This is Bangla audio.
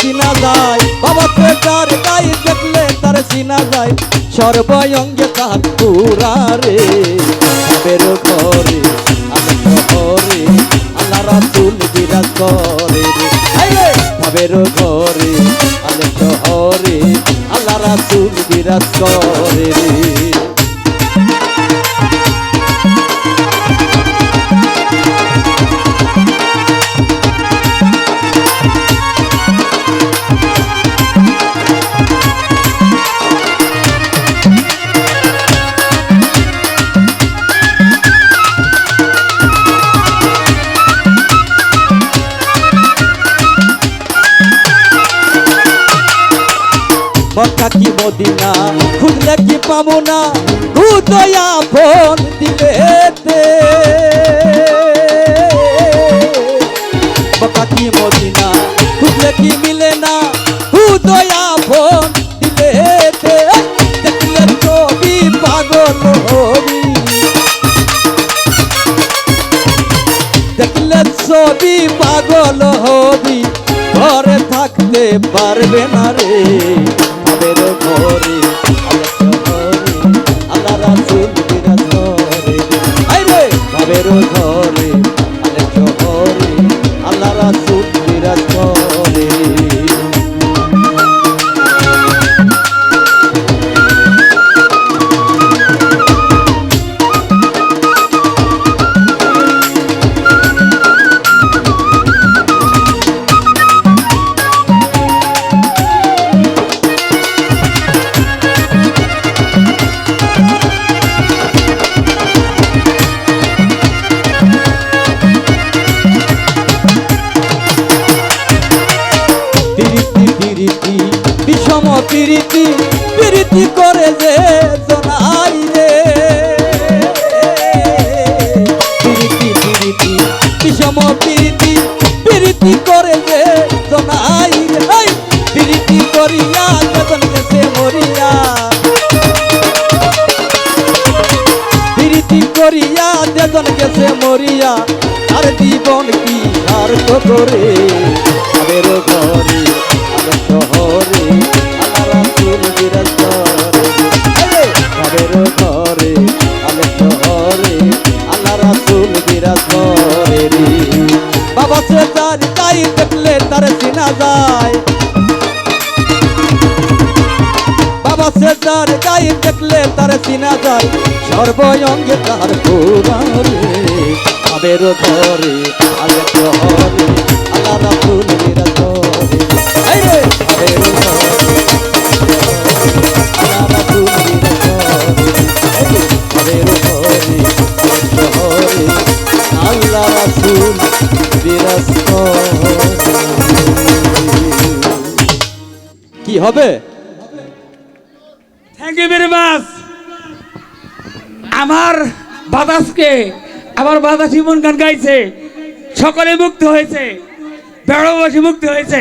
চিনা যায়। বাবা পেটার গাই দেখলে তার চিনা যায়। সর্বঙ্গে তার পুরা রে বের আমি শহরে আল্লাহ রাসুল বিরাজ করে রে। ভাবের ঘরে আমি আল্লাহ রাসুল বিরাজ করে রে। মক্কা কি মদিনা? খুঁজলে কি পাবো না? হুদয়া ফোন দিলেতে। মক্কা কি মদিনা? খুঁজলে কি মিলে না? হুদয়া ফোন দিলেতে। দেখলে ছবি পাগল হবি। দেখলে ছবি পাগল হবি। ঘরে থাকতে পারবে না রে। পিরিতি পিরিতি করে যে জনাই রে। পিরিতি পিরিতি বিষম পিরিতি পিরিতি করে যে জনাই রে। পিরিতি করিয়া যখন গেছে মরিয়া। প্রীতি করিয়া যেজন গেছে মরিয়া। আর জীবন কি আর তো করে আমাদের ঘরে বাবা সে তার তাই দেখলে তার চিনা যায়। বাবা সে তার তাই দেখলে তার চিনা যায়। সর্বঙ্গে তার পুরারে আবের ধরে আলে কি হবে? থ্যাংক ইউ ভেরি মাচ আমার বাতাসকে, আমার বাতাস ইমন গান গাইছে। সকলে মুক্ত হয়েছে। বেড়বাসী মুক্ত হয়েছে।